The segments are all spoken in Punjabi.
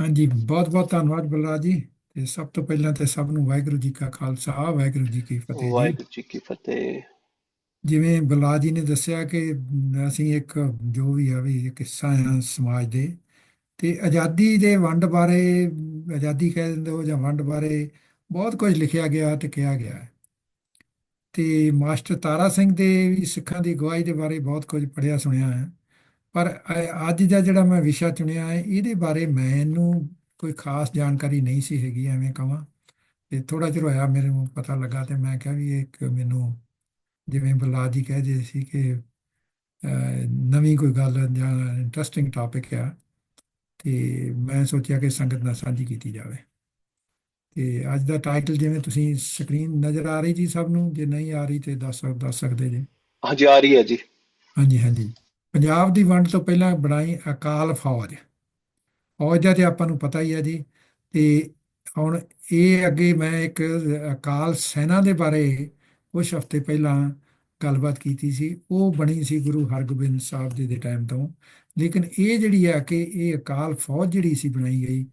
ਹਾਂਜੀ ਬਹੁਤ ਬਹੁਤ ਧੰਨਵਾਦ ਬਲਰਾਜ ਜੀ। ਤੇ ਸਭ ਤੋਂ ਪਹਿਲਾਂ ਤੇ ਸਭ ਨੂੰ ਵਾਹਿਗੁਰੂ ਜੀ ਕਾ ਖਾਲਸਾ ਵਾਹਿਗੁਰੂ ਜੀ ਕੀ ਫਤਿਹ ਜੀ। ਵਾਹਿਗੁਰੂ ਜੀ ਕੀ ਫਤਿਹ। ਜਿਵੇਂ ਬਲਰਾਜ ਜੀ ਨੇ ਦੱਸਿਆ ਕਿ ਅਸੀਂ ਇੱਕ ਜੋ ਵੀ ਆ ਵੀ ਇੱਕ ਹਿੱਸਾ ਆ ਸਮਾਜ ਦੇ ਤੇ ਆਜ਼ਾਦੀ ਦੇ ਵੰਡ ਬਾਰੇ ਆਜ਼ਾਦੀ ਕਹਿ ਦਿੰਦੇ ਹੋ ਜਾਂ ਵੰਡ ਬਾਰੇ ਬਹੁਤ ਕੁਝ ਲਿਖਿਆ ਗਿਆ ਤੇ ਕਿਹਾ ਗਿਆ ਹੈ। ਤੇ ਮਾਸਟਰ ਤਾਰਾ ਸਿੰਘ ਦੇ ਵੀ ਸਿੱਖਾਂ ਦੀ ਅਗਵਾਈ ਦੇ ਬਾਰੇ ਬਹੁਤ ਕੁਝ ਪੜ੍ਹਿਆ ਸੁਣਿਆ ਹੈ। ਪਰ ਅ- ਅੱਜ ਦਾ ਜਿਹੜਾ ਮੈਂ ਵਿਸ਼ਾ ਚੁਣਿਆ ਹੈ ਇਹਦੇ ਬਾਰੇ ਮੈਨੂੰ ਕੋਈ ਖਾਸ ਜਾਣਕਾਰੀ ਨਹੀਂ ਸੀ ਹੈਗੀ ਐਵੇਂ ਕਹਾਂ ਤੇ ਥੋੜਾ ਚਿਰ ਹੋਇਆ ਮੇਰੇ ਨੂੰ ਪਤਾ ਲੱਗਾ ਤੇ ਮੈਂ ਕਿਹਾ ਵੀ ਇਹ ਇੱਕ ਮੈਨੂੰ ਜਿਵੇਂ ਬਲਰਾਜ ਜੀ ਕਹਦੇ ਸੀ ਕਿ ਨਵੀਂ ਕੋਈ ਗੱਲ ਜਾਂ ਇੰਟਰਸਟਿੰਗ ਟਾਪਿਕ ਆ ਤੇ ਮੈਂ ਸੋਚਿਆ ਕਿ ਸੰਗਤ ਨਾਲ ਸਾਂਝੀ ਕੀਤੀ ਜਾਵੇ। ਤੇ ਅੱਜ ਦਾ ਟਾਈਟਲ ਜਿਵੇਂ ਤੁਸੀਂ ਸਕਰੀਨ ਨਜ਼ਰ ਆ ਰਹੀ ਜੀ ਸਭ ਨੂੰ ਜੇ ਨਹੀਂ ਆ ਰਹੀ ਤੇ ਦੱਸ ਦੱਸ ਸਕਦੇ ਜੀ। ਹਾਂਜੀ ਆ ਰਹੀ ਹੈ ਜੀ। ਹਾਂਜੀ ਹਾਂਜੀ। ਪੰਜਾਬ ਦੀ ਵੰਡ ਤੋਂ ਪਹਿਲਾਂ ਬਣਾਈ ਅਕਾਲ ਫੌਜ। ਫੌਜ ਦਾ ਤੇ ਆਪਾਂ ਨੂੰ ਪਤਾ ਹੀ ਹੈ ਜੀ, ਤੇ ਹੁਣ ਇਹ ਅੱਗੇ ਮੈਂ ਇੱਕ ਅਕਾਲ ਸੈਨਾ ਦੇ ਬਾਰੇ ਕੁਝ ਹਫ਼ਤੇ ਪਹਿਲਾਂ ਗੱਲਬਾਤ ਕੀਤੀ ਸੀ, ਉਹ ਬਣੀ ਸੀ ਗੁਰੂ ਹਰਗੋਬਿੰਦ ਸਾਹਿਬ ਜੀ ਦੇ ਟਾਈਮ ਤੋਂ। ਲੇਕਿਨ ਇਹ ਜਿਹੜੀ ਆ ਕਿ ਇਹ ਅਕਾਲ ਫੌਜ ਜਿਹੜੀ ਸੀ ਬਣਾਈ ਗਈ,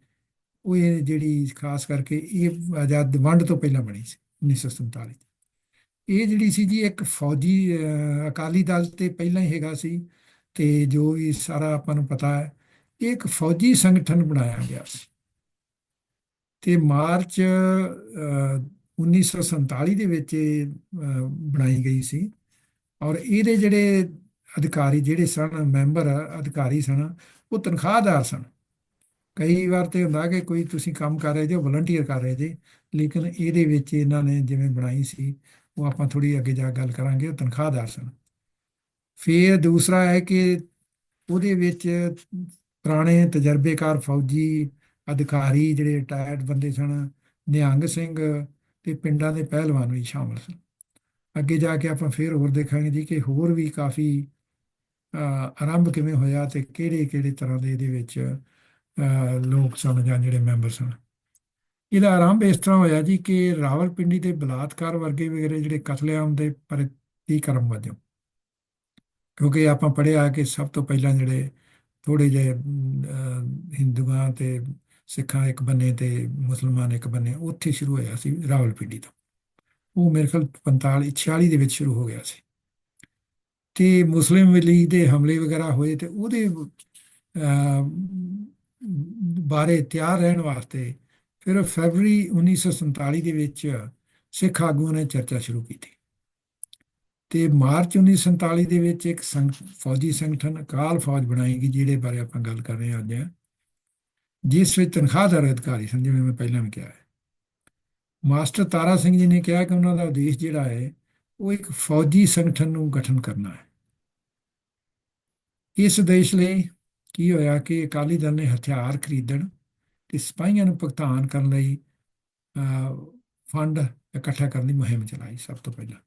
ਉਹ ਇਹ ਜਿਹੜੀ ਖਾਸ ਕਰਕੇ ਇਹ ਆਜ਼ਾਦ ਵੰਡ ਤੋਂ ਪਹਿਲਾਂ ਬਣੀ ਸੀ 1947 ਇਹ ਜਿਹੜੀ ਸੀ ਜੀ ਇੱਕ ਫੌਜੀ ਅਕਾਲੀ ਦਲ ਤੇ ਪਹਿਲਾਂ ਹੀ ਹੈਗਾ ਸੀ ਤੇ ਜੋ ਵੀ ਸਾਰਾ ਆਪਾਂ ਨੂੰ ਪਤਾ ਹੈ ਇਹ ਇੱਕ ਫੌਜੀ ਸੰਗਠਨ ਬਣਾਇਆ ਗਿਆ ਸੀ। ਤੇ ਮਾਰਚ ਅਹ, 1947 ਦੇ ਵਿੱਚ ਇਹ, ਬਣਾਈ ਗਈ ਸੀ। ਔਰ ਇਹਦੇ ਜਿਹੜੇ ਅਧਿਕਾਰੀ ਜਿਹੜੇ ਸਨ ਮੈਂਬਰ ਅਧਿਕਾਰੀ ਸਨ ਉਹ ਤਨਖਾਹਦਾਰ ਸਨ। ਕਈ ਵਾਰ ਤੇ ਹੁੰਦਾ ਕਿ ਕੋਈ ਤੁਸੀਂ ਕੰਮ ਕਰ ਰਹੇ ਜੇ ਵਲੰਟੀਅਰ ਕਰ ਰਹੇ ਜੇ ਲੇਕਿਨ ਇਹਦੇ ਵਿੱਚ ਇਹਨਾਂ ਨੇ ਜਿਵੇਂ ਬਣਾਈ ਸੀ ਉਹ ਆਪਾਂ ਥੋੜੀ ਅੱਗੇ ਜਾ ਕੇ ਗੱਲ ਕਰਾਂਗੇ ਉਹ ਤਨਖਾਹਦਾਰ ਸਨ। ਫਿਰ ਦੂਸਰਾ ਹੈ ਕਿ ਉਹਦੇ ਵਿੱਚ ਪੁਰਾਣੇ ਤਜਰਬੇਕਾਰ ਫੌਜੀ ਅਧਿਕਾਰੀ ਜਿਹੜੇ ਰਿਟਾਇਰਡ ਬੰਦੇ ਸਨ, ਨਿਹੰਗ ਸਿੰਘ ਤੇ ਪਿੰਡਾਂ ਦੇ ਪਹਿਲਵਾਨ ਵੀ ਸ਼ਾਮਲ ਸਨ। ਅੱਗੇ ਜਾ ਕੇ ਆਪਾਂ ਫਿਰ ਹੋਰ ਦੇਖਾਂਗੇ ਜੀ ਕਿ ਹੋਰ ਵੀ ਕਾਫੀ ਆਰੰਭ ਕਿਵੇਂ ਹੋਇਆ ਤੇ ਕਿਹੜੇ ਕਿਹੜੇ ਤਰ੍ਹਾਂ ਦੇ ਇਹਦੇ ਵਿੱਚ ਲੋਕ ਸਨ ਜਾਂ ਜਿਹੜੇ ਮੈਂਬਰ ਸਨ। ਇਹਦਾ ਆਰੰਭ ਇਸ ਤਰ੍ਹਾਂ ਹੋਇਆ ਜੀ ਕਿ ਰਾਵਲਪਿੰਡੀ ਦੇ ਬਲਾਤਕਾਰ ਵਰਗੇ ਵਗੈਰੇ ਜਿਹੜੇ ਕਤਲੇਆਮ ਦੇ ਪ੍ਰਤੀਕਰਮ ਵਜੋਂ ਕਿਉਂਕਿ ਆਪਾਂ ਪੜ੍ਹਿਆ ਕਿ ਸਭ ਤੋਂ ਪਹਿਲਾਂ ਜਿਹੜੇ ਥੋੜੇ ਜਿਹੇ ਹਿੰਦੂਆਂ ਤੇ ਸਿੱਖਾਂ ਇੱਕ ਬੰਨੇ ਤੇ ਮੁਸਲਮਾਨ ਇੱਕ ਬੰਨੇ, ਉੱਥੇ ਸ਼ੁਰੂ ਹੋਇਆ ਸੀ ਰਾਵਲਪਿੰਡੀ ਤੋਂ। ਉਹ ਮੇਰੇ ਖਿਆਲ 45 46 ਦੇ ਵਿੱਚ ਸ਼ੁਰੂ ਹੋ ਗਿਆ ਸੀ। ਤੇ ਮੁਸਲਿਮ ਲੀਗ ਦੇ ਹਮਲੇ ਵਗੈਰਾ ਹੋਏ ਤੇ ਉਹਦੇ ਬਾਰੇ ਤਿਆਰ ਰਹਿਣ ਵਾਸਤੇ ਫਿਰ ਫੈਬਰੀ 1947 ਦੇ ਵਿੱਚ ਸਿੱਖ ਆਗੂਆਂ ਨੇ ਚਰਚਾ ਸ਼ੁਰੂ ਕੀਤੀ। ਤੇ ਮਾਰਚ 1947 ਦੇ ਵਿੱਚ ਇੱਕ ਸੰਗ, ਫੌਜੀ ਸੰਗਠਨ ਅਕਾਲ ਫੌਜ ਬਣਾਈ ਗਈ ਜਿਹਦੇ ਬਾਰੇ ਆਪਾਂ ਗੱਲ ਕਰ ਰਹੇ ਹਾਂ ਅੱਜ। ਜਿਸ ਵਿੱਚ ਤਨਖਾਹਦਾਰ ਅਧਿਕਾਰੀ ਸਨ, ਜਿਵੇਂ ਮੈਂ ਪਹਿਲਾਂ ਵੀ ਕਿਹਾ ਹੈ। ਮਾਸਟਰ ਤਾਰਾ ਸਿੰਘ ਜੀ ਨੇ ਕਿਹਾ ਕਿ ਉਹਨਾਂ ਦਾ ਉਦੇਸ਼ ਜਿਹੜਾ ਹੈ, ਉਹ ਇੱਕ ਫੌਜੀ ਸੰਗਠਨ ਨੂੰ ਗਠਨ ਕਰਨਾ ਹੈ। ਇਸ ਉਦੇਸ਼ ਲਈ ਕੀ ਹੋਇਆ ਕਿ ਅਕਾਲੀ ਦਲ ਨੇ ਹਥਿਆਰ ਖਰੀਦਣ ਤੇ ਸਿਪਾਹੀਆਂ ਨੂੰ ਭੁਗਤਾਨ ਕਰਨ ਲਈ ਫੰਡ ਇਕੱਠਾ ਕਰਨ ਦੀ ਮੁਹਿੰਮ ਚਲਾਈ ਸਭ ਤੋਂ ਪਹਿਲਾਂ।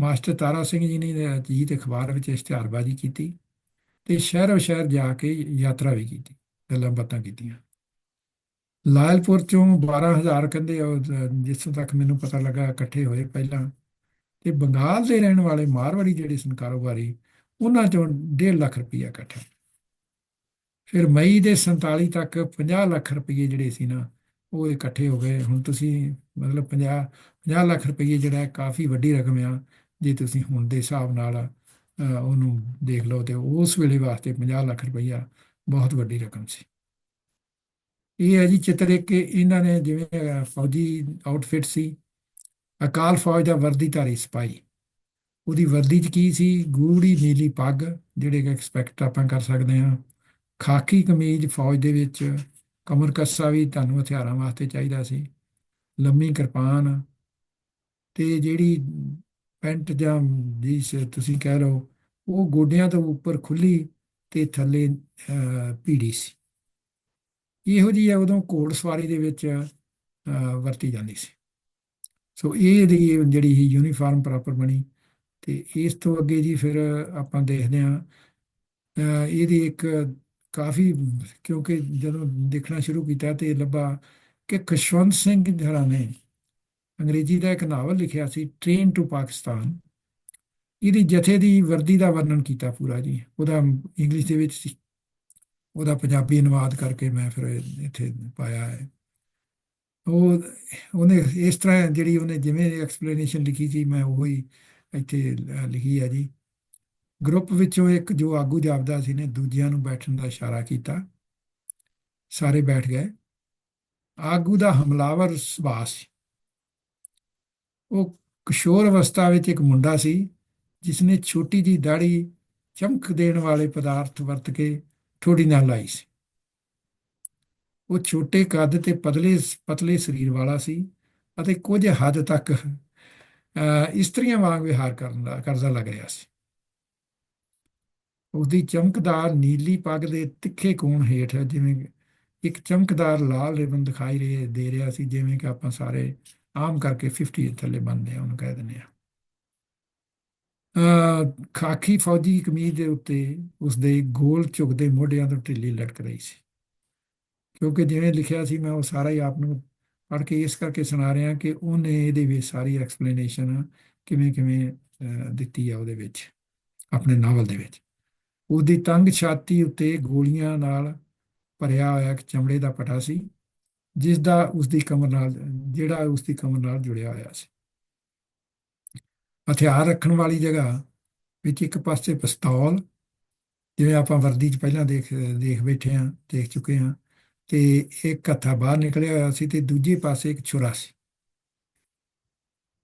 ਮਾਸਟਰ ਤਾਰਾ ਸਿੰਘ ਜੀ ਨੇ ਅਜੀਤ ਅਖਬਾਰ ਵਿੱਚ ਇਸ਼ਤਿਹਾਰਬਾਜ਼ੀ ਕੀਤੀ ਤੇ ਸ਼ਹਿਰੋ ਸ਼ਹਿਰ ਜਾ ਕੇ ਯਾਤਰਾ ਵੀ ਕੀਤੀ ਗੱਲਾਂ ਬਾਤਾਂ ਕੀਤੀਆਂ। ਲਾਇਲਪੁਰ ਚੋਂ 12000 ਕਹਿੰਦੇ ਉਹ, ਜਿੱਥੋਂ ਤੱਕ ਮੈਨੂੰ ਪਤਾ ਲੱਗਾ ਇਕੱਠੇ ਹੋਏ ਪਹਿਲਾਂ ਤੇ ਬੰਗਾਲ ਦੇ ਰਹਿਣ ਵਾਲੇ ਮਾਰਵਾੜੀ ਜਿਹੜੇ ਸਨ ਕਾਰੋਬਾਰੀ ਉਹਨਾਂ ਚੋਂ 1.5 ਲੱਖ ਰੁਪਈਆ ਇਕੱਠਾ। ਫਿਰ ਮਈ ਦੇ 47 ਤੱਕ 50 ਲੱਖ ਰੁਪਏ ਜਿਹੜੇ ਸੀ ਨਾ ਉਹ ਇਕੱਠੇ ਹੋ ਗਏ। ਹੁਣ ਤੁਸੀਂ ਮਤਲਬ 50 50 ਲੱਖ ਰੁਪਏ ਜਿਹੜਾ ਕਾਫੀ ਵੱਡੀ ਰਕਮ ਆ। ਜੇ ਤੁਸੀਂ ਹੁਣ ਦੇ ਹਿਸਾਬ ਨਾਲ ਉਹਨੂੰ ਦੇਖ ਲਓ ਤੇ ਉਸ ਵੇਲੇ ਵਾਸਤੇ 50 ਲੱਖ ਰੁਪਈਆ ਬਹੁਤ ਵੱਡੀ ਰਕਮ ਸੀ। ਇਹ ਹੈ ਜੀ ਚਿੱਤਰ ਇੱਕ, ਇਹਨਾਂ ਨੇ ਜਿਵੇਂ ਫੌਜੀ ਆਊਟਫਿਟ ਸੀ, ਅਕਾਲ ਫੌਜ ਦਾ ਵਰਦੀਧਾਰੀ ਸਿਪਾਹੀ। ਉਹਦੀ ਵਰਦੀ 'ਚ ਕੀ ਸੀ? ਗੂੜੀ ਨੀਲੀ ਪੱਗ, ਜਿਹੜੇ ਕਿ ਐਕਸਪੈਕਟ ਆਪਾਂ ਕਰ ਸਕਦੇ ਹਾਂ। ਖਾਕੀ ਕਮੀਜ਼ ਫੌਜ ਦੇ ਵਿੱਚ, ਕਮਰ ਕੱਸਾ ਵੀ ਤੁਹਾਨੂੰ ਹਥਿਆਰਾਂ ਵਾਸਤੇ ਚਾਹੀਦਾ ਸੀ। ਲੰਮੀ ਕਿਰਪਾਨ ਤੇ ਜਿਹੜੀ ਪੈਂਟ ਜਾਂ ਜਿਸ ਤੁਸੀਂ ਕਹਿ ਲਓ ਉਹ ਗੋਡਿਆਂ ਤੋਂ ਉੱਪਰ ਖੁੱਲੀ ਤੇ ਥੱਲੇ ਅਹ, ਭੀੜੀ ਸੀ। ਇਹੋ ਜਿਹੀ ਆ ਉਦੋਂ ਘੋੜ ਸਵਾਰੀ ਦੇ ਵਿੱਚ ਅਹ, ਵਰਤੀ ਜਾਂਦੀ ਸੀ। ਸੋ ਇਹ ਇਹਦੀ ਜਿਹੜੀ ਹੀ ਯੂਨੀਫਾਰਮ ਪ੍ਰੋਪਰ ਬਣੀ ਤੇ ਇਸ ਤੋਂ ਅੱਗੇ ਜੀ ਫਿਰ ਆਪਾਂ ਦੇਖਦੇ ਹਾਂ ਅਹ ਇਹਦੀ ਇੱਕ ਕਾਫੀ ਕਿਉਂਕਿ ਜਦੋਂ ਦੇਖਣਾ ਸ਼ੁਰੂ ਕੀਤਾ ਤੇ ਲੱਭਾ ਕਿ ਖਸ਼ਵੰਤ ਸਿੰਘ ਧੜਾ ਅੰਗਰੇਜ਼ੀ ਦਾ ਇੱਕ ਨਾਵਲ ਲਿਖਿਆ ਸੀ ਟ੍ਰੇਨ ਟੂ ਪਾਕਿਸਤਾਨ ਇਹਦੀ ਜਥੇ ਦੀ ਵਰਦੀ ਦਾ ਵਰਣਨ ਕੀਤਾ ਪੂਰਾ ਜੀ। ਉਹਦਾ ਇੰਗਲਿਸ਼ ਦੇ ਵਿੱਚ ਸੀ। ਉਹਦਾ ਪੰਜਾਬੀ ਅਨੁਵਾਦ ਕਰਕੇ ਮੈਂ ਫਿਰ ਇੱਥੇ ਪਾਇਆ ਹੈ। ਉਹ, ਉਹਨੇ ਇਸ ਤਰ੍ਹਾਂ ਜਿਹੜੀ ਉਹਨੇ ਜਿਵੇਂ ਐਕਸਪਲੇਨੇਸ਼ਨ ਲਿਖੀ ਸੀ, ਮੈਂ ਉਹ ਹੀ ਇੱਥੇ ਲਿਖੀ ਹੈ ਜੀ। ਗਰੁੱਪ ਵਿੱਚੋਂ ਇੱਕ ਜੋ ਆਗੂ ਜਾਪਦਾ ਸੀ ਨੇ, ਦੂਜਿਆਂ ਨੂੰ ਬੈਠਣ ਦਾ ਇਸ਼ਾਰਾ ਕੀਤਾ। ਸਾਰੇ ਬੈਠ ਗਏ। ਆਗੂ ਦਾ ਹਮਲਾਵਰ ਸੁਭਾਅ ਸੀ ਉਹ ਕਿਸ਼ੋਰ ਅਵਸਥਾ ਵਿੱਚ ਇੱਕ ਮੁੰਡਾ ਸੀ ਜਿਸ ਨੇ ਛੋਟੀ ਜੀ ਦਾੜੀ ਚਮਕ ਦੇਣ ਵਾਲੇ ਪਦਾਰਥ ਵਰਤ ਕੇ ਠੋਡੀ ਨਾਲ ਲਾਈ ਸੀ। ਉਹ ਛੋਟੇ ਕੱਦ ਤੇ ਪਤਲੇ ਪਤਲੇ ਸਰੀਰ ਵਾਲਾ ਸੀ ਅਤੇ ਕੁਝ ਹੱਦ ਤੱਕ ਅਹ, ਇਸਤਰੀਆਂ ਵਾਂਗ ਵਿਹਾਰ ਕਰਨ ਦਾ ਕਰਜ਼ਾ ਲੱਗ ਰਿਹਾ ਸੀ। ਉਹਦੀ ਚਮਕਦਾਰ ਨੀਲੀ ਪੱਗ ਦੇ ਤਿੱਖੇ ਕੋਣ ਹੇਠ ਜਿਵੇਂ ਇੱਕ ਚਮਕਦਾਰ ਲਾਲ ਰਿਬਨ ਦਿਖਾਈ ਦੇ ਰਿਹਾ ਸੀ ਜਿਵੇਂ ਕਿ ਆਪਾਂ ਸਾਰੇ ਆਮ ਕਰਕੇ 50 ਥੱਲੇ ਬੰਨਦੇ ਆ ਉਹਨੂੰ ਕਹਿ ਦਿੰਦੇ ਆ। ਅਹ, ਖਾਕੀ ਫੌਜੀ ਕਮੀਜ਼ ਦੇ ਉੱਤੇ ਉਸਦੇ ਗੋਲ ਝੁਕਦੇ ਮੋਢਿਆਂ ਤੋਂ ਢਿੱਲੀ ਲਟਕ ਰਹੀ ਸੀ। ਕਿਉਂਕਿ ਜਿਵੇਂ ਲਿਖਿਆ ਸੀ ਮੈਂ ਉਹ ਸਾਰਾ ਹੀ ਆਪ ਨੂੰ ਪੜ੍ਹ ਕੇ ਇਸ ਕਰਕੇ ਸੁਣਾ ਰਿਹਾ ਕਿ ਉਹਨੇ ਇਹਦੇ ਵਿੱਚ ਸਾਰੀ ਐਕਸਪਲੇਨੇਸ਼ਨ ਕਿਵੇਂ ਕਿਵੇਂ ਦਿੱਤੀ ਆ ਉਹਦੇ ਵਿੱਚ ਆਪਣੇ ਨਾਵਲ ਦੇ ਵਿੱਚ। ਉਹਦੀ ਤੰਗ ਛਾਤੀ ਉੱਤੇ ਗੋਲੀਆਂ ਨਾਲ ਭਰਿਆ ਹੋਇਆ ਇੱਕ ਚਮੜੇ ਦਾ ਪਟਾ ਸੀ। ਜਿਸ ਦਾ ਉਸਦੀ ਕਮਰ ਨਾਲ, ਜਿਹੜਾ ਉਸਦੀ ਕਮਰ ਨਾਲ ਜੁੜਿਆ ਹੋਇਆ ਸੀ। ਹਥਿਆਰ ਰੱਖਣ ਵਾਲੀ ਜਗ੍ਹਾ ਵਿੱਚ ਇੱਕ ਪਾਸੇ ਪਿਸਤੌਲ, ਜਿਵੇਂ ਆਪਾਂ ਵਰਦੀ 'ਚ ਪਹਿਲਾਂ ਦੇਖ ਦੇਖ ਬੈਠੇ ਹਾਂ, ਦੇਖ ਚੁੱਕੇ ਹਾਂ, ਤੇ ਇੱਕ ਹੱਥਾ ਬਾਹਰ ਨਿਕਲਿਆ ਹੋਇਆ ਸੀ ਤੇ ਦੂਜੇ ਪਾਸੇ ਇੱਕ ਛੁਰਾ ਸੀ।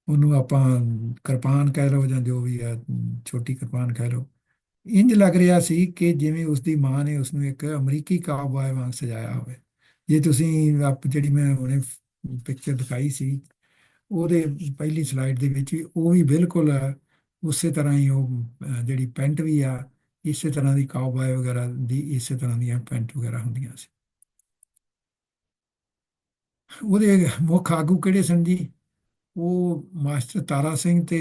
ਉਹਨੂੰ ਆਪਾਂ ਕਿਰਪਾਨ ਕਹਿ ਲਓ ਜਾਂ ਜੋ ਵੀ ਆ, ਛੋਟੀ ਕਿਰਪਾਨ ਕਹਿ ਲਓ। ਇੰਜ ਲੱਗ ਰਿਹਾ ਸੀ ਕਿ ਜਿਵੇਂ ਉਸਦੀ ਮਾਂ ਨੇ ਉਸਨੂੰ ਇੱਕ ਅਮਰੀਕੀ ਕਾਊਬॉय ਵਾਂਗ ਸਜਾਇਆ ਹੋਵੇ। ਜੇ ਤੁਸੀਂ ਆਪ ਜਿਹੜੀ ਮੈਂ ਹੁਣੇ ਪਿਕਚਰ ਦਿਖਾਈ ਸੀ, ਉਹਦੇ ਪਹਿਲੀ ਸਲਾਈਡ ਦੇ ਵਿੱਚ ਵੀ ਉਹ ਵੀ ਬਿਲਕੁਲ ਉਸੇ ਤਰ੍ਹਾਂ ਹੀ ਉਹ ਜਿਹੜੀ ਪੈਂਟ ਵੀ ਆ, ਇਸੇ ਤਰ੍ਹਾਂ ਦੀ ਕਾਊਬॉय ਵਗੈਰਾ ਦੀ ਇਸੇ ਤਰ੍ਹਾਂ ਦੀਆਂ ਪੈਂਟ ਵਗੈਰਾ ਹੁੰਦੀਆਂ ਸੀ। ਉਹਦੇ ਮੁੱਖ ਆਗੂ ਕਿਹੜੇ ਸਨ ਜੀ? ਉਹ ਮਾਸਟਰ ਤਾਰਾ ਸਿੰਘ ਤੇ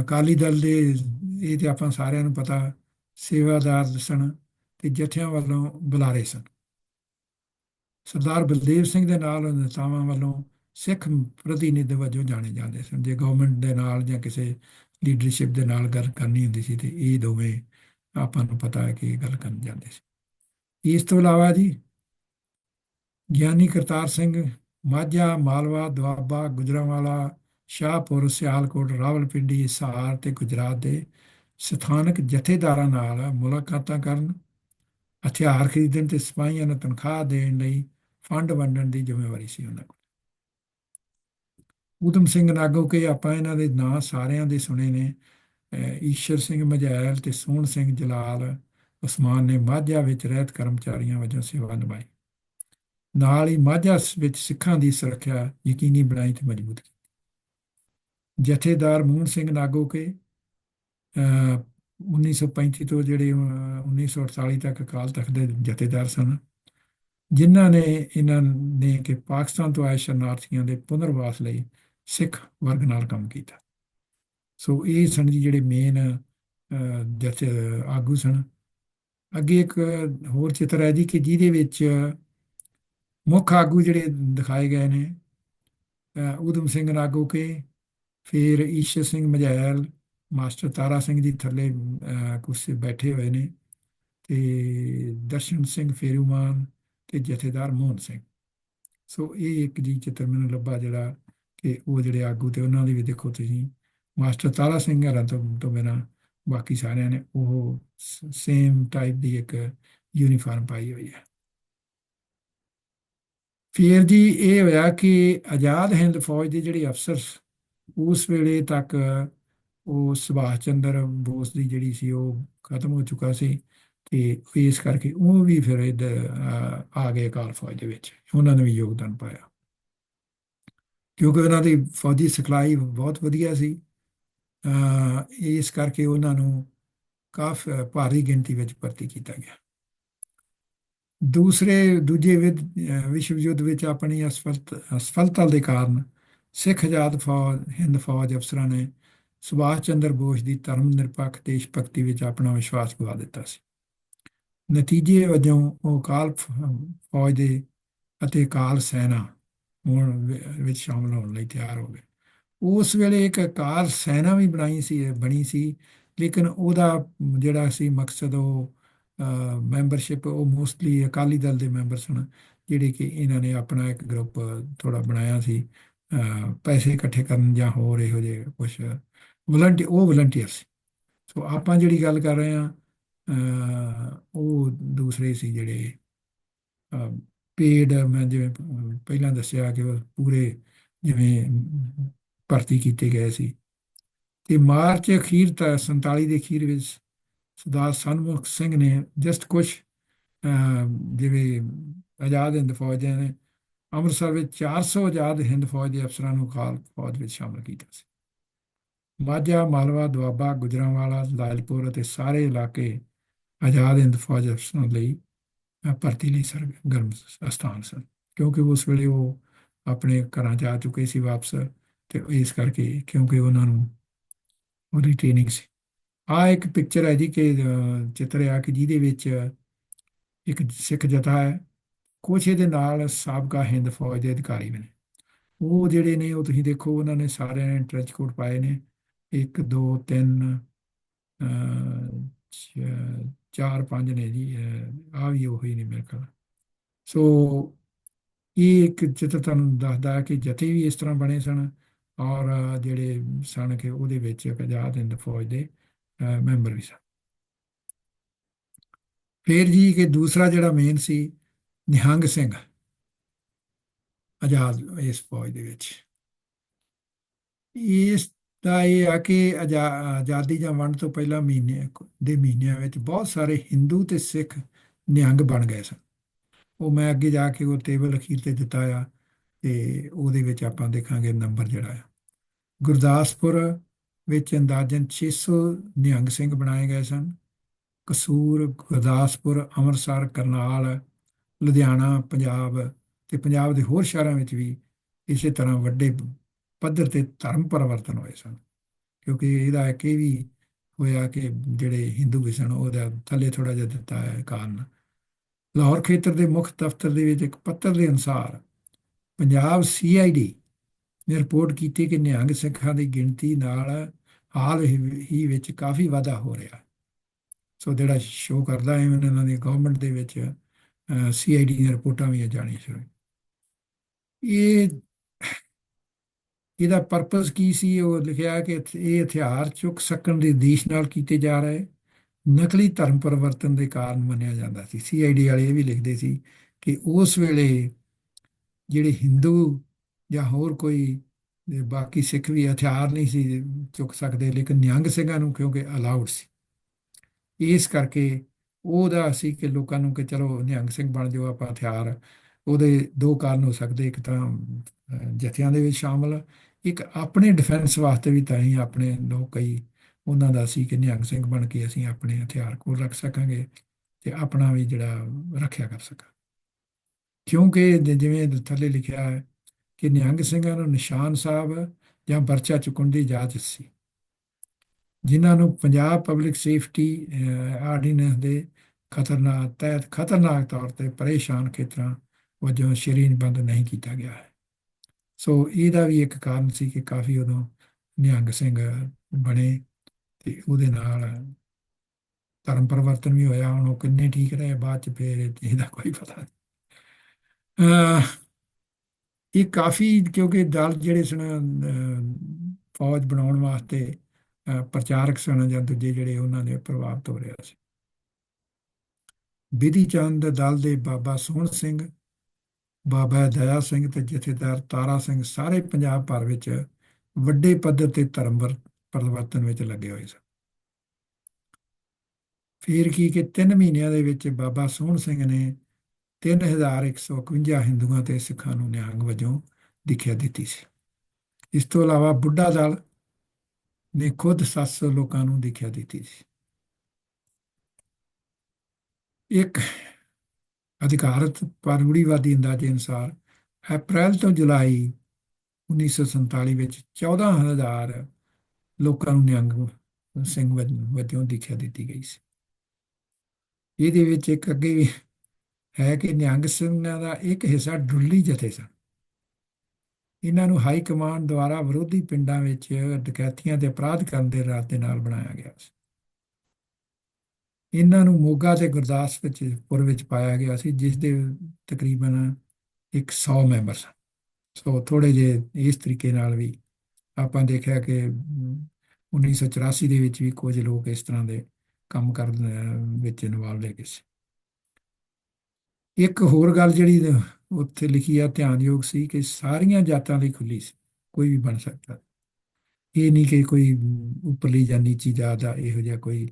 ਅਕਾਲੀ ਦਲ ਦੇ, ਇਹ ਤੇ ਆਪਾਂ ਸਾਰਿਆਂ ਨੂੰ ਪਤਾ, ਸੇਵਾਦਾਰ ਸਨ ਤੇ ਜਥਿਆਂ ਵੱਲੋਂ ਬੁਲਾਰੇ ਸਨ। ਸਰਦਾਰ ਬਲਦੇਵ ਸਿੰਘ ਦੇ ਨਾਲ ਨੇਤਾਵਾਂ ਵੱਲੋਂ ਸਿੱਖ ਪ੍ਰਤੀਨਿਧ ਵਜੋਂ ਜਾਣੇ ਜਾਂਦੇ ਸਨ। ਜੇ ਗਵਰਨਮੈਂਟ ਦੇ ਨਾਲ ਜਾਂ ਕਿਸੇ ਲੀਡਰਸ਼ਿਪ ਦੇ ਨਾਲ ਗੱਲ ਕਰਨੀ ਹੁੰਦੀ ਸੀ ਤੇ ਇਹ ਦੋਵੇਂ ਆਪਾਂ ਨੂੰ ਪਤਾ ਹੈ ਕਿ ਇਹ ਗੱਲ ਕਰਨ ਜਾਂਦੇ ਸੀ। ਇਸ ਤੋਂ ਇਲਾਵਾ ਜੀ, ਗਿਆਨੀ ਕਰਤਾਰ ਸਿੰਘ, ਮਾਝਾ, ਮਾਲਵਾ, ਦੁਆਬਾ, ਗੁਜਰਾਂਵਾਲਾ, ਸ਼ਾਹਪੁਰ, ਸਿਆਲਕੋਟ, ਰਾਵਲਪਿੰਡੀ ਹਿਸਾਰ ਤੇ ਗੁਜਰਾਤ ਦੇ ਸਥਾਨਕ ਜਥੇਦਾਰਾਂ ਨਾਲ ਮੁਲਾਕਾਤਾਂ ਕਰਨ, ਹਥਿਆਰ ਖਰੀਦਣ ਤੇ ਸਿਪਾਹੀਆਂ ਨੂੰ ਤਨਖਾਹ ਦੇਣ ਲਈ ਫੰਡ ਵੰਡਣ ਦੀ ਜ਼ਿੰਮੇਵਾਰੀ ਸੀ ਉਹਨਾਂ ਕੋਲ। ਊਧਮ ਸਿੰਘ ਨਾਗੋ ਕੇ ਆਪਾਂ ਇਹਨਾਂ ਦੇ ਨਾਂ ਸਾਰਿਆਂ ਦੇ ਸੁਣੇ ਨੇ। ਈਸ਼ਰ ਸਿੰਘ ਮਜੈਲ ਤੇ ਸੋਹਣ ਸਿੰਘ ਜਲਾਲ ਉਸਮਾਨ ਨੇ ਮਾਝਾ ਵਿੱਚ ਰਹਿਤ ਕਰਮਚਾਰੀਆਂ ਵਜੋਂ ਸੇਵਾ ਨਿਭਾਈ। ਨਾਲ ਹੀ ਮਾਝਾ ਵਿੱਚ ਸਿੱਖਾਂ ਦੀ ਸੁਰੱਖਿਆ ਯਕੀਨੀ ਬਣਾਈ ਤੇ ਮਜ਼ਬੂਤ ਕੀਤੀ। ਜਥੇਦਾਰ ਮੂਹਨ ਸਿੰਘ ਨਾਗੋਕੇ ਅਹ 1935 ਤੋਂ ਜਿਹੜੇ, ਅਹ 1948 ਤੱਕ ਅਕਾਲ ਤਖਤ ਦੇ ਜਥੇਦਾਰ ਸਨ। ਜਿਨ੍ਹਾਂ ਨੇ ਇਹਨਾਂ ਨੇ ਕਿ ਪਾਕਿਸਤਾਨ ਤੋਂ ਆਏ ਸ਼ਰਨਾਰਥੀਆਂ ਦੇ ਪੁਨਰਵਾਸ ਲਈ ਸਿੱਖ ਵਰਗ ਨਾਲ ਕੰਮ ਕੀਤਾ। ਸੋ ਇਹ ਸਨ ਜੀ ਜਿਹੜੇ ਮੇਨ ਜਥੇ ਆਗੂ ਸਨ। ਅੱਗੇ ਇੱਕ ਹੋਰ ਚਿੱਤਰ ਹੈ ਜੀ ਕਿ ਜਿਹਦੇ ਵਿੱਚ ਮੁੱਖ ਆਗੂ ਜਿਹੜੇ ਦਿਖਾਏ ਗਏ ਨੇ ਅਹ ਊਧਮ ਸਿੰਘ ਨਾਗੋਕੇ ਫਿਰ ਈਸ਼ਰ ਸਿੰਘ ਮਜੈਲ ਮਾਸਟਰ ਤਾਰਾ ਸਿੰਘ ਜੀ ਥੱਲੇ ਅਹ, ਕੁਰਸੀ ਬੈਠੇ ਹੋਏ ਨੇ ਤੇ ਦਰਸ਼ਨ ਸਿੰਘ ਫੇਰੂਮਾਨ ਤੇ ਜਥੇਦਾਰ ਮੋਹਨ ਸਿੰਘ। ਸੋ ਇਹ ਇੱਕ ਜੀ ਚਿੱਤਰ ਮੈਨੂੰ ਲੱਭਾ ਜਿਹੜਾ ਕਿ ਉਹ ਜਿਹੜੇ ਆਗੂ ਤੇ ਉਹਨਾਂ ਦੀ ਵੀ ਦੇਖੋ ਤੁਸੀਂ, ਮਾਸਟਰ ਤਾਰਾ ਸਿੰਘ ਹਰਾਂ ਤੋਂ ਤੋਂ ਬਿਨਾਂ ਬਾਕੀ ਸਾਰਿਆਂ ਨੇ ਉਹ ਸੇਮ ਟਾਈਪ ਦੀ ਇੱਕ ਯੂਨੀਫਾਰਮ ਪਾਈ ਹੋਈ ਹੈ। ਫਿਰ ਜੀ ਇਹ ਹੋਇਆ ਕਿ ਆਜ਼ਾਦ ਹਿੰਦ ਫੌਜ ਦੇ ਜਿਹੜੇ ਅਫਸਰ ਉਸ ਵੇਲੇ ਤੱਕ ਉਹ ਸੁਭਾਸ਼ ਚੰਦਰ ਬੋਸ ਦੀ ਜਿਹੜੀ ਸੀ ਉਹ ਖਤਮ ਹੋ ਚੁੱਕਾ ਸੀ। ਤੇ ਇਸ ਕਰਕੇ ਉਹ ਵੀ ਫਿਰ ਇੱਧਰ ਆ ਗਏ ਅਕਾਲ ਫੌਜ ਦੇ ਵਿੱਚ। ਉਹਨਾਂ ਨੇ ਵੀ ਯੋਗਦਾਨ ਪਾਇਆ। ਕਿਉਂਕਿ ਉਹਨਾਂ ਦੀ ਫੌਜੀ ਸਿਖਲਾਈ ਬਹੁਤ ਵਧੀਆ ਸੀ। ਇਸ ਕਰਕੇ ਉਹਨਾਂ ਨੂੰ ਕਾਫ, ਭਾਰੀ ਗਿਣਤੀ ਵਿੱਚ ਭਰਤੀ ਕੀਤਾ ਗਿਆ। ਦੂਸਰੇ, ਦੂਜੇ ਵਿਦ ਵਿਸ਼ਵ ਯੁੱਧ ਵਿੱਚ ਆਪਣੀ ਅਸਫਲਤ, ਅਸਫਲਤਾ ਦੇ ਕਾਰਨ ਸਿੱਖ ਆਜ਼ਾਦ ਫੌਜ, ਹਿੰਦ ਫੌਜ ਅਫਸਰਾਂ ਨੇ ਸੁਭਾਸ਼ ਚੰਦਰ ਬੋਸ ਦੀ ਧਰਮ ਨਿਰਪੱਖ ਦੇਸ਼ ਭਗਤੀ ਵਿੱਚ ਆਪਣਾ ਵਿਸ਼ਵਾਸ ਗਵਾ ਦਿੱਤਾ ਸੀ। ਨਤੀਜੇ ਵਜੋਂ ਉਹ ਅਕਾਲ ਫੌਜ ਦੇ ਅਤੇ ਅਕਾਲ ਸੈਨਾ ਹੋਣ ਵਿੱਚ ਸ਼ਾਮਲ ਹੋਣ ਲਈ ਤਿਆਰ ਹੋ ਗਏ। ਉਸ ਵੇਲੇ ਇੱਕ ਕਾਲ ਸੈਨਾ ਵੀ ਬਣਾਈ ਸੀ ਬਣੀ ਸੀ, ਲੇਕਿਨ ਉਹਦਾ ਜਿਹੜਾ ਸੀ ਮਕਸਦ ਉਹ ਮੈਂਬਰਸ਼ਿਪ, ਉਹ ਮੋਸਟਲੀ ਅਕਾਲੀ ਦਲ ਦੇ ਮੈਂਬਰ ਸਨ, ਜਿਹੜੇ ਕਿ ਇਹਨਾਂ ਨੇ ਆਪਣਾ ਇੱਕ ਗਰੁੱਪ ਥੋੜਾ ਬਣਾਇਆ ਸੀ ਪੈਸੇ ਇਕੱਠੇ ਕਰਨ ਜਾਂ ਹੋਰ ਇਹੋ ਜਿਹੇ ਕੁਝ ਵਲੰਟੀ, ਉਹ ਵਲੰਟੀਅਰ ਸੀ। ਸੋ ਆਪਾਂ ਜਿਹੜੀ ਗੱਲ ਕਰ ਰਹੇ ਹਾਂ ਉਹ ਦੂਸਰੇ ਸੀ ਜਿਹੜੇ ਪੇਡ ਮੈਂ ਜਿਵੇਂ ਪਹਿਲਾਂ ਦੱਸਿਆ ਕਿ ਪੂਰੇ ਜਿਵੇਂ ਭਰਤੀ ਕੀਤੇ ਗਏ ਸੀ। ਤੇ ਮਾਰਚ ਅਖੀਰ ਤੱਕ 47 ਦੇ ਅਖੀਰ ਵਿੱਚ ਸਰਦਾਰ ਸਨਮੁਖ ਸਿੰਘ ਨੇ ਜਸਟ ਕੁਛ ਜਿਵੇਂ ਆਜ਼ਾਦ ਹਿੰਦ ਫੌਜਾਂ ਨੇ ਅੰਮ੍ਰਿਤਸਰ ਵਿੱਚ 400 ਆਜ਼ਾਦ ਹਿੰਦ ਫੌਜ ਦੇ ਅਫਸਰਾਂ ਨੂੰ ਖਾਲ ਫੌਜ ਵਿੱਚ ਸ਼ਾਮਲ ਕੀਤਾ ਸੀ। ਮਾਝਾ, ਮਾਲਵਾ, ਦੁਆਬਾ, ਗੁਜਰਾਂਵਾਲਾ ਲਾਲਪੁਰ ਅਤੇ ਸਾਰੇ ਇਲਾਕੇ ਆਜ਼ਾਦ ਹਿੰਦ ਫੌਜ ਅਫਸਰਾਂ ਲਈ ਭਰਤੀ ਲਈ ਸਰਗਰਮ ਸਥਾਨ ਸਨ। ਕਿਉਂਕਿ ਉਸ ਵੇਲੇ ਉਹ ਆਪਣੇ ਘਰਾਂ 'ਚ ਆ ਚੁੱਕੇ ਸੀ ਵਾਪਸ ਤੇ ਇਸ ਕਰਕੇ ਕਿਉਂਕਿ ਉਹਨਾਂ ਨੂੰ ਉਹਦੀ ਟ੍ਰੇਨਿੰਗ ਸੀ। ਆ ਇੱਕ ਪਿਕਚਰ ਹੈ ਜੀ ਕਿ ਚਿੱਤਰ ਆ ਕਿ ਜਿਹਦੇ ਵਿੱਚ ਇੱਕ ਸਿੱਖ ਜਥਾ ਹੈ, ਕੁਛ ਇਹਦੇ ਨਾਲ ਸਾਬਕਾ ਹਿੰਦ ਫੌਜ ਦੇ ਅਧਿਕਾਰੀ ਵੀ ਨੇ। ਉਹ ਜਿਹੜੇ ਨੇ, ਉਹ ਤੁਸੀਂ ਦੇਖੋ, ਉਹਨਾਂ ਨੇ ਸਾਰਿਆਂ ਨੇ ਟਰੈਚ ਕੋਟ ਪਾਏ ਨੇ। 1 2 3 ਚਾਰ ਪੰਜ ਨੇ ਜੀ ਆ ਵੀ ਉਹੀ ਨੇ ਮੇਰੇ ਖਿਆਲ। ਸੋ ਇਹ ਇੱਕ ਚਿੱਤਰ ਤੁਹਾਨੂੰ ਦੱਸਦਾ ਕਿ ਜਥੇ ਵੀ ਇਸ ਤਰ੍ਹਾਂ ਬਣੇ ਸਨ ਔਰ ਜਿਹੜੇ ਸਨ ਕਿ ਉਹਦੇ ਵਿੱਚ ਇੱਕ ਆਜ਼ਾਦ ਹਿੰਦ ਫੌਜ ਦੇ ਮੈਂਬਰ ਵੀ ਸਨ। ਫਿਰ ਜੀ ਕਿ ਦੂਸਰਾ ਜਿਹੜਾ ਮੇਨ ਸੀ, ਨਿਹੰਗ ਸਿੰਘ ਆਜ਼ਾਦ ਇਸ ਫੌਜ ਦੇ ਵਿੱਚ। ਇਸ ਤਾਂ ਇਹ ਆ ਕਿ ਆਜ਼ਾ- ਆਜ਼ਾਦੀ ਜਾਂ ਵੰਡ ਤੋਂ ਪਹਿਲਾਂ ਮਹੀਨੇ, ਦੇ ਮਹੀਨਿਆਂ ਵਿੱਚ ਬਹੁਤ ਸਾਰੇ ਹਿੰਦੂ ਤੇ ਸਿੱਖ ਨਿਹੰਗ ਬਣ ਗਏ ਸਨ। ਉਹ ਮੈਂ ਅੱਗੇ ਜਾ ਕੇ ਉਹ ਟੇਬਲ ਅਖੀਰ ਤੇ ਦਿੱਤਾ ਆ ਤੇ ਉਹਦੇ ਵਿੱਚ ਆਪਾਂ ਦੇਖਾਂਗੇ ਨੰਬਰ ਜਿਹੜਾ ਆ। ਗੁਰਦਾਸਪੁਰ ਵਿੱਚ ਅੰਦਾਜ਼ਨ 600 ਨਿਹੰਗ ਸਿੰਘ ਬਣਾਏ ਗਏ ਸਨ। ਕਸੂਰ, ਗੁਰਦਾਸਪੁਰ, ਅੰਮ੍ਰਿਤਸਰ, ਕਰਨਾਲ, ਲੁਧਿਆਣਾ, ਪੰਜਾਬ ਤੇ ਪੰਜਾਬ ਦੇ ਹੋਰ ਸ਼ਹਿਰਾਂ ਵਿੱਚ ਵੀ ਇਸੇ ਤਰ੍ਹਾਂ ਵੱਡੇ ਪੱਧਰ ਤੇ ਧਰਮ ਪਰਿਵਰਤਨ ਹੋਏ ਸਨ। ਕਿਉਂਕਿ ਇਹਦਾ ਇੱਕ ਇਹ ਵੀ ਹੋਇਆ ਕਿ ਜਿਹੜੇ ਹਿੰਦੂ ਵੀ ਸਨ, ਉਹਦਾ ਥੱਲੇ ਥੋੜਾ ਜਿਹਾ ਦਿੱਤਾ ਹੈ ਕਾਰਨ। ਲਾਹੌਰ ਖੇਤਰ ਦੇ ਮੁੱਖ ਦਫ਼ਤਰ ਦੇ ਵਿੱਚ ਇੱਕ ਪੱਤਰ ਦੇ ਅਨੁਸਾਰ ਪੰਜਾਬ ਸੀਆਈਡੀ ਨੇ ਰਿਪੋਰਟ ਕੀਤੀ ਕਿ ਨਿਹੰਗ ਸਿੱਖਾਂ ਦੀ ਗਿਣਤੀ ਨਾਲ ਹਾਲ ਹੀ ਵਿੱਚ ਕਾਫੀ ਵਾਧਾ ਹੋ ਰਿਹਾ। ਸੋ ਜਿਹੜਾ ਸ਼ੋਅ ਕਰਦਾ ਹੈ, ਇਹਨਾਂ ਦੀ ਗਵਰਨਮੈਂਟ ਦੇ ਵਿੱਚ ਸੀਆਈਡੀ ਦੀਆਂ ਰਿਪੋਰਟਾਂ ਵੀ ਜਾਣੀਆਂ ਸ਼ੁਰੂ ਇਹ ਇਹਦਾ ਪਰਪਸ ਕੀ ਸੀ? ਉਹ ਲਿਖਿਆ ਕਿ ਇਹ ਹਥਿਆਰ ਚੁੱਕ ਸਕਣ ਦੇ ਦੇਸ਼ ਨਾਲ ਕੀਤੇ ਜਾ ਰਹੇ ਨਕਲੀ ਧਰਮ ਪਰਿਵਰਤਨ ਦੇ ਕਾਰਨ ਮੰਨਿਆ ਜਾਂਦਾ ਸੀ। ਸੀਆਈਡੀ ਵਾਲੇ ਇਹ ਵੀ ਲਿਖਦੇ ਸੀ ਕਿ ਉਸ ਵੇਲੇ ਜਿਹੜੇ ਹਿੰਦੂ ਜਾਂ ਹੋਰ ਕੋਈ ਬਾਕੀ ਸਿੱਖ ਵੀ ਹਥਿਆਰ ਨਹੀਂ ਸੀ ਚੁੱਕ ਸਕਦੇ, ਲੇਕਿਨ ਨਿਹੰਗ ਸਿੰਘਾਂ ਨੂੰ ਕਿਉਂਕਿ ਅਲਾਉਡ ਸੀ। ਇਸ ਕਰਕੇ ਉਹਦਾ ਸੀ ਕਿ ਲੋਕਾਂ ਨੂੰ ਕਿ ਚਲੋ ਨਿਹੰਗ ਸਿੰਘ ਬਣ ਜਾਓ, ਆਪਾਂ ਹਥਿਆਰ ਉਹਦੇ ਦੋ ਕਾਰਨ ਹੋ ਸਕਦੇ, ਇੱਕ ਤਾਂ ਜਥਿਆਂ ਦੇ ਵਿੱਚ ਸ਼ਾਮਲ ਇੱਕ ਆਪਣੇ ਡਿਫੈਂਸ ਵਾਸਤੇ ਵੀ ਤਾਂ ਹੀ ਆਪਣੇ ਲੋਕ ਕਈ ਉਹਨਾਂ ਦਾ ਸੀ ਕਿ ਨਿਹੰਗ ਸਿੰਘ ਬਣ ਕੇ ਅਸੀਂ ਆਪਣੇ ਹਥਿਆਰ ਕੋਲ ਰੱਖ ਸਕਾਂਗੇ ਤੇ ਆਪਣਾ ਵੀ ਜਿਹੜਾ ਰੱਖਿਆ ਕਰ ਸਕਾਂ। ਕਿਉਂਕਿ ਜਿਵੇਂ ਥੱਲੇ ਲਿਖਿਆ ਹੈ ਕਿ ਨਿਹੰਗ ਸਿੰਘਾਂ ਨੂੰ ਨਿਸ਼ਾਨ ਸਾਹਿਬ ਜਾਂ ਪਰਚਾ ਚੁੱਕਣ ਦੀ ਇਜਾਜ਼ਤ ਸੀ। ਜਿਨ੍ਹਾਂ ਨੂੰ ਪੰਜਾਬ ਪਬਲਿਕ ਸੇਫਟੀ ਆਰਡੀਨੈਂਸ ਦੇ ਖਤਰਨਾਕ ਤਹਿਤ ਖਤਰਨਾਕ ਤੌਰ ਤੇ ਪਰੇਸ਼ਾਨ ਖੇਤਰਾਂ ਵਜੋਂ ਸ਼੍ਰੇਣੀਬੱਧ ਨਹੀਂ ਕੀਤਾ ਗਿਆ ਹੈ। ਸੋ ਇਹਦਾ ਵੀ ਇੱਕ ਕਾਰਨ ਸੀ ਕਿ ਕਾਫੀ ਉਦੋਂ ਨਿਹੰਗ ਸਿੰਘ ਬਣੇ ਤੇ ਉਹਦੇ ਨਾਲ ਧਰਮ ਪਰਿਵਰਤਨ ਵੀ ਹੋਇਆ ਹੁਣ ਉਹ ਕਿੰਨੇ ਠੀਕ ਰਹੇ ਬਾਅਦ ਚ ਫਿਰ ਇਹਦਾ ਕੋਈ ਪਤਾ ਨਹੀਂ। ਅਹ ਇਹ ਕਾਫੀ ਕਿਉਂਕਿ ਦਲ ਜਿਹੜੇ ਸਨ ਫੌਜ ਬਣਾਉਣ ਵਾਸਤੇ ਅਹ, ਪ੍ਰਚਾਰਕ ਸਨ ਜਾਂ ਦੂਜੇ ਜਿਹੜੇ ਉਹਨਾਂ ਦੇ ਪ੍ਰਭਾਵਿਤ ਹੋ ਰਿਹਾ ਸੀ। ਬਿਧੀ ਚੰਦ ਦਲ ਦੇ ਬਾਬਾ ਸੋਹਣ ਸਿੰਘ ਬਾਬਾ ਦਇਆ ਸਿੰਘ ਤੇ ਜਥੇਦਾਰ ਤਾਰਾ ਸਿੰਘ ਸਾਰੇ ਪੰਜਾਬ ਭਰ ਵਿੱਚ ਵੱਡੇ ਪੱਧਰ ਤੇ ਧਰਮ ਪਰਿਵਰਤਨ ਵਿੱਚ ਲੱਗੇ ਹੋਏ ਸਨ। ਫਿਰ ਕੀ ਕਿ 3 ਮਹੀਨਿਆਂ ਦੇ ਵਿੱਚ ਬਾਬਾ ਸੋਹਣ ਸਿੰਘ ਨੇ 3151 ਹਿੰਦੂਆਂ ਤੇ ਸਿੱਖਾਂ ਨੂੰ ਨਿਹੰਗ ਵਜੋਂ ਦੀਖਿਆ ਦਿੱਤੀ ਸੀ। ਇਸ ਤੋਂ ਇਲਾਵਾ ਬੁੱਢਾ ਦਲ ਨੇ ਖੁਦ 700 ਲੋਕਾਂ ਨੂੰ ਦੀਖਿਆ ਦਿੱਤੀ ਸੀ। ਇੱਕ ਅਧਿਕਾਰਤ ਪਰ ਰੂੜੀਵਾਦੀ ਅੰਦਾਜ਼ੇ ਅਨੁਸਾਰ ਅਪ੍ਰੈਲ ਤੋਂ ਜੁਲਾਈ 1947 ਵਿੱਚ 14000 ਲੋਕਾਂ ਨੂੰ ਨਿਹੰਗ ਸਿੰਘ ਵਜੋਂ ਦੀਖਿਆ ਦਿੱਤੀ ਗਈ ਸੀ। ਇਹਦੇ ਵਿੱਚ ਇੱਕ ਅੱਗੇ ਵੀ ਹੈ ਕਿ ਨਿਹੰਗ ਸਿੰਘਾਂ ਦਾ ਇੱਕ ਹਿੱਸਾ ਡੁੱਲੀ ਜਥੇ ਸਨ। ਇਹਨਾਂ ਨੂੰ ਹਾਈ ਕਮਾਂਡ ਦੁਆਰਾ ਵਿਰੋਧੀ ਪਿੰਡਾਂ ਵਿੱਚ ਡਕੈਤੀਆਂ ਤੇ ਅਪਰਾਧ ਕਰਨ ਦੇ ਇਰਾਦੇ ਨਾਲ ਬਣਾਇਆ ਗਿਆ ਸੀ। ਇਹਨਾਂ ਨੂੰ ਮੋਗਾ ਤੇ ਗੁਰਦਾਸਪੁਰ ਵਿੱਚ ਪੁਰ ਵਿੱਚ ਪਾਇਆ ਗਿਆ ਸੀ ਜਿਸ ਦੇ ਤਕਰੀਬਨ 100 ਮੈਂਬਰ ਸਨ। ਸੋ ਥੋੜੇ ਜਿਹੇ ਇਸ ਤਰੀਕੇ ਨਾਲ ਵੀ ਆਪਾਂ ਦੇਖਿਆ ਕਿ ਅਮ, 1984 ਦੇ ਵਿੱਚ ਵੀ ਕੁਝ ਲੋਕ ਇਸ ਤਰ੍ਹਾਂ ਦੇ ਕੰਮ ਕਰਨ ਵਿੱਚ ਇਨਵੋਲਵ ਹੈਗੇ ਸੀ। ਇੱਕ ਹੋਰ ਗੱਲ ਜਿਹੜੀ ਉੱਥੇ ਲਿਖੀ ਆ ਧਿਆਨਯੋਗ ਸੀ ਕਿ ਸਾਰੀਆਂ ਜਾਤਾਂ ਲਈ ਖੁੱਲੀ ਸੀ ਕੋਈ ਵੀ ਬਣ ਸਕਦਾ। ਇਹ ਨਹੀਂ ਕਿ ਕੋਈ ਉੱਪਰਲੀ ਜਾਂ ਨੀਚੀ ਜਾਤ ਦਾ ਇਹੋ ਜਿਹਾ ਕੋਈ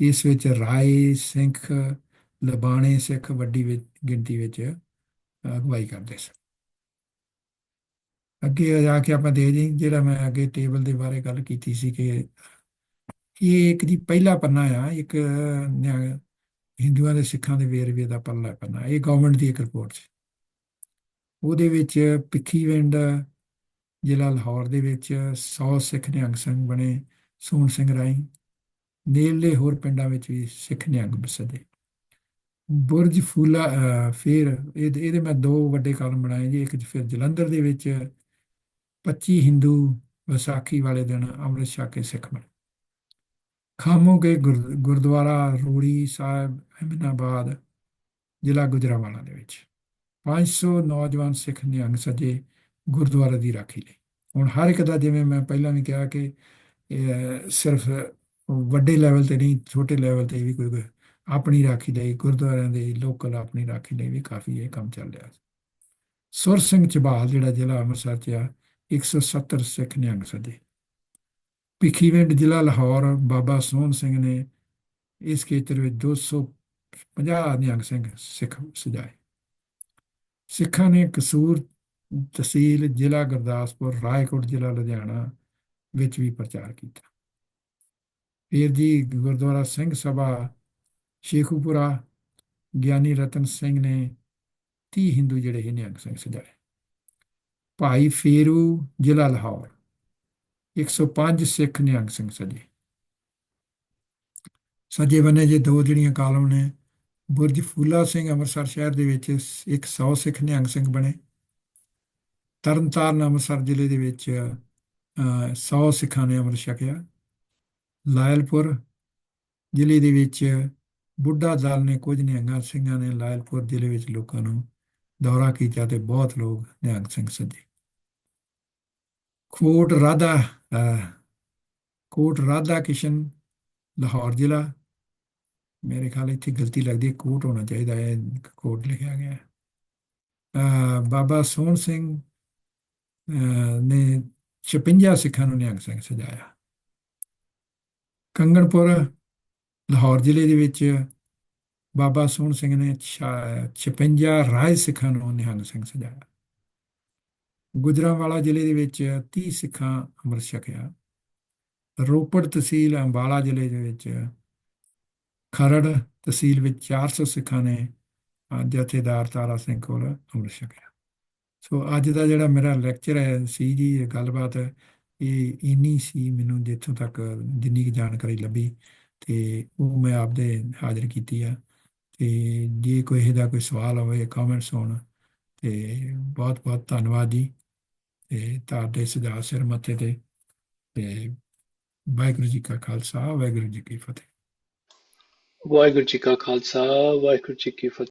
ਇਸ ਵਿੱਚ ਰਾਏ ਸਿੰਘ, ਲਬਾਣੇ ਸਿੱਖ ਵੱਡੀ ਗਿਣਤੀ ਵਿੱਚ ਅਗਵਾਈ ਕਰਦੇ ਸਨ। ਅੱਗੇ ਜਾ ਕੇ ਆਪਾਂ ਦੇ ਜੀ ਜਿਹੜਾ ਮੈਂ ਅੱਗੇ ਟੇਬਲ ਦੇ ਬਾਰੇ ਗੱਲ ਕੀਤੀ ਸੀ ਕਿ ਇਹ ਇੱਕ ਦੀ ਪਹਿਲਾ ਪੰਨਾ ਆ, ਇੱਕ ਨਿਆ- ਹਿੰਦੂਆਂ ਦੇ ਸਿੱਖਾਂ ਦੇ ਵੇਰਵੇ ਦਾ ਪਹਿਲਾ ਪੰਨਾ, ਇਹ ਗਵਰਨਮੈਂਟ ਦੀ ਇੱਕ ਰਿਪੋਰਟ ਸੀ। ਉਹਦੇ ਵਿੱਚ ਭਿੱਖੀਵਿੰਡ ਜ਼ਿਲ੍ਹਾ ਲਾਹੌਰ ਦੇ ਵਿੱਚ 100 ਸਿੱਖ ਨਿਹੰਗ ਸਿੰਘ ਬਣੇ, ਸੋਹਣ ਸਿੰਘ ਰਾਈ ਨੇੜਲੇ ਹੋਰ ਪਿੰਡਾਂ ਵਿੱਚ ਵੀ ਸਿੱਖ ਨਿਹੰਗ ਬਸਦੇ। ਬੁਰਜ ਫੂਲਾ ਫਿਰ ਇਹਦੇ ਇਹਦੇ ਮੈਂ ਦੋ ਵੱਡੇ ਕਾਲਮ ਬਣਾਏ ਜੀ। ਇੱਕ ਫਿਰ ਜਲੰਧਰ ਦੇ ਵਿੱਚ 25 ਹਿੰਦੂ ਵਿਸਾਖੀ ਵਾਲੇ ਦਿਨ ਅੰਮ੍ਰਿਤ ਛਕ ਕੇ ਸਿੱਖ ਬਣੇ ਖਾਮੋ ਕੇ ਗੁਰ- ਗੁਰਦੁਆਰਾ ਰੋੜੀ ਸਾਹਿਬ, ਅਹਿਮਦਾਬਾਦ, ਜ਼ਿਲ੍ਹਾ ਗੁਜਰਾਂਵਾਲਾ ਦੇ ਵਿੱਚ। 500 ਨੌਜਵਾਨ ਸਿੱਖ ਨਿਹੰਗ ਸੱਜੇ ਗੁਰਦੁਆਰੇ ਦੀ ਰਾਖੀ ਲਈ। ਹੁਣ ਹਰ ਇੱਕ ਦਾ ਜਿਵੇਂ ਮੈਂ ਪਹਿਲਾਂ ਵੀ ਕਿਹਾ ਕਿ ਸਿਰਫ ਵੱਡੇ ਲੈਵਲ ਤੇ ਨਹੀਂ, ਛੋਟੇ ਲੈਵਲ ਤੇ ਵੀ ਕੋਈ ਆਪਣੀ ਰਾਖੀ ਲਈ, ਗੁਰਦੁਆਰਿਆਂ ਦੇ ਲੋਕਲ ਆਪਣੀ ਰਾਖੀ ਲਈ ਵੀ ਕਾਫੀ ਇਹ ਕੰਮ ਚੱਲ ਰਿਹਾ ਸੁਰ ਸਿੰਘ ਝਬਾਲ ਜਿਹੜਾ ਜ਼ਿਲ੍ਹਾ ਅੰਮ੍ਰਿਤਸਰ ਚ ਆ 170 ਸਿੱਖ ਨਿਹੰਗ ਸੱਜੇ। ਭਿੱਖੀਵਿੰਡ ਜ਼ਿਲ੍ਹਾ ਲਾਹੌਰ, ਬਾਬਾ ਸੋਹਣ ਸਿੰਘ ਨੇ ਇਸ ਖੇਤਰ ਵਿੱਚ 250 ਨਿਹੰਗ ਸਿੰਘ ਸਿੱਖ ਸਜਾਏ। ਸਿੱਖਾਂ ਨੇ ਕਸੂਰ ਤਹਿਸੀਲ ਜ਼ਿਲ੍ਹਾ ਗੁਰਦਾਸਪੁਰ, ਰਾਏਕੋਟ ਜ਼ਿਲ੍ਹਾ ਲੁਧਿਆਣਾ ਵਿੱਚ ਵੀ ਪ੍ਰਚਾਰ ਕੀਤਾ। ਫਿਰ ਜੀ ਗੁਰਦੁਆਰਾ ਸਿੰਘ ਸਭਾ ਸ਼ੇਖੂਪੁਰਾ ਗਿਆਨੀ ਰਤਨ ਸਿੰਘ ਨੇ 30 ਹਿੰਦੂ ਜਿਹੜੇ ਇਹ ਨਿਹੰਗ ਸਿੰਘ ਸਜਾਏ ਭਾਈ ਫੇਰੂ ਜ਼ਿਲ੍ਹਾ ਲਾਹੌਰ 105 ਸਿੱਖ ਨਿਹੰਗ ਸਿੰਘ ਸਜੇ ਸੱਜੇ ਬੰਨੇ ਜੇ ਦੋ ਜਿਹੜੀਆਂ ਕਾਲਮ ਨੇ ਬੁਰਜ ਫੂਲਾ ਸਿੰਘ ਅੰਮ੍ਰਿਤਸਰ ਸ਼ਹਿਰ ਦੇ ਵਿੱਚ 100 ਸਿੱਖ ਨਿਹੰਗ ਸਿੰਘ ਬਣੇ। ਤਰਨਤਾਰਨ ਅੰਮ੍ਰਿਤਸਰ ਜ਼ਿਲ੍ਹੇ ਦੇ ਵਿੱਚ ਅਹ, 100 ਸਿੱਖਾਂ ਨੇ ਅੰਮ੍ਰਿਤ ਛਕਿਆ। ਲਾਇਲਪੁਰ ਜ਼ਿਲ੍ਹੇ ਦੇ ਵਿੱਚ ਬੁੱਢਾ ਦਲ ਨੇ ਕੁਝ ਨਿਹੰਗਾਂ ਸਿੰਘਾਂ ਨੇ ਲਾਇਲਪੁਰ ਜ਼ਿਲ੍ਹੇ ਵਿੱਚ ਲੋਕਾਂ ਨੂੰ ਦੌਰਾ ਕੀਤਾ ਤੇ ਬਹੁਤ ਲੋਕ ਨਿਹੰਗ ਸਿੰਘ ਸੱਜੇ। ਕੋਟ ਰਾਧਾ ਕੋਟ ਰਾਧਾ ਕਿਸ਼ਨ, ਲਾਹੌਰ ਜ਼ਿਲ੍ਹਾ। ਮੇਰੇ ਖਿਆਲ ਇੱਥੇ ਗਲਤੀ ਲੱਗਦੀ ਹੈ, ਕੋਟ ਹੋਣਾ ਚਾਹੀਦਾ ਹੈ ਕੋਟ ਲਿਖਿਆ ਗਿਆ ਹੈ। ਬਾਬਾ ਸੋਹਣ ਸਿੰਘ ਨੇ 56 ਸਿੱਖਾਂ ਨੂੰ ਨਿਹੰਗ ਸਿੰਘ ਸਜਾਇਆ। ਕੰਗਣਪੁਰ, ਲਾਹੌਰ ਜ਼ਿਲ੍ਹੇ ਦੇ ਵਿੱਚ ਬਾਬਾ ਸੋਹਣ ਸਿੰਘ ਨੇ ਛ- 56 ਰਾਏ ਸਿੱਖਾਂ ਨੂੰ ਨਿਹੰਗ ਸਿੰਘ ਸਜਾਇਆ। ਗੁਜਰਾਂਵਾਲਾ ਜ਼ਿਲ੍ਹੇ ਦੇ ਵਿੱਚ 30 ਸਿੱਖਾਂ ਅੰਮ੍ਰਿਤ ਛਕਿਆ। ਰੋਪੜ ਤਹਿਸੀਲ ਅੰਬਾਲਾ ਜ਼ਿਲ੍ਹੇ ਦੇ ਵਿੱਚ ਖਰੜ ਤਹਿਸੀਲ ਵਿੱਚ 400 ਸਿੱਖਾਂ ਨੇ ਜਥੇਦਾਰ ਤਾਰਾ ਸਿੰਘ ਕੋਲ ਅੰਮ੍ਰਿਤ ਛਕਿਆ। ਸੋ ਅੱਜ ਦਾ ਜਿਹੜਾ ਮੇਰਾ ਲੈਕਚਰ ਹੈ, ਸੀ ਜੀ, ਇਹ ਗੱਲਬਾਤ ਇਹ ਇੰਨੀ ਸੀ ਮੈਨੂੰ ਜਿੱਥੋਂ ਤੱਕ ਜਿੰਨੀ ਕੁ ਜਾਣਕਾਰੀ ਲੱਭੀ ਤੇ ਉਹ ਮੈਂ ਆਪਦੇ ਹਾਜ਼ਰ ਕੀਤੀ ਆ। ਤੇ ਜੇ ਕੋਈ ਇਹਦਾ ਕੋਈ ਸਵਾਲ ਹੋਵੇ ਕਮੈਂਟਸ ਹੋਣ, ਤੇ ਬਹੁਤ ਬਹੁਤ ਧੰਨਵਾਦ ਜੀ। ਤੇ ਤੁਹਾਡੇ ਸੁਝਾਅ ਸਿਰ ਮੱਥੇ ਤੇ ਤੇ ਵਾਹਿਗੁਰੂ ਜੀ ਕਾ ਖਾਲਸਾ, ਵਾਹਿਗੁਰੂ ਜੀ ਕੀ ਫਤਿਹ। ਵਾਹਿਗੁਰੂ ਜੀ ਕਾ ਖਾਲਸਾ, ਵਾਹਿਗੁਰੂ ਜੀ ਕੀ ਫਤਿਹ।